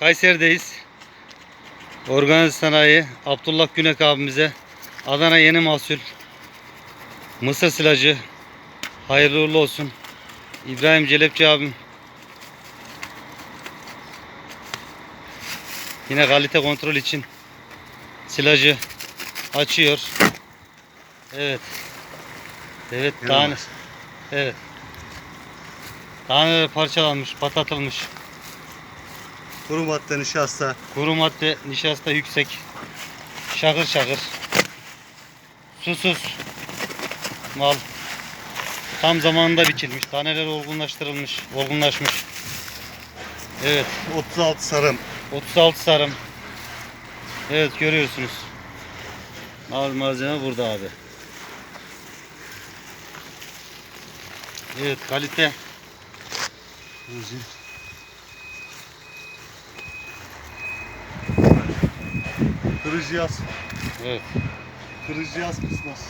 Kayseri'deyiz. Organize sanayi Abdullah Günek abimize Adana yeni mahsul mısır silajı hayırlı uğurlu olsun. İbrahim Celepçi abim yine kalite kontrol için silajı açıyor. Evet. Evet tane. Evet. Taneler parçalanmış, patlatılmış. Kuru madde nişasta. Kuru madde nişasta yüksek. Şakır şakır. Susuz. Mal. Tam zamanında biçilmiş. Taneler olgunlaştırılmış. Olgunlaşmış. Evet. 36 sarım. 36 sarım. Evet görüyorsunuz. Al malzeme burada abi. Evet kalite. Kırıcı yaz. Evet. Kırıcı yaz kısmaz.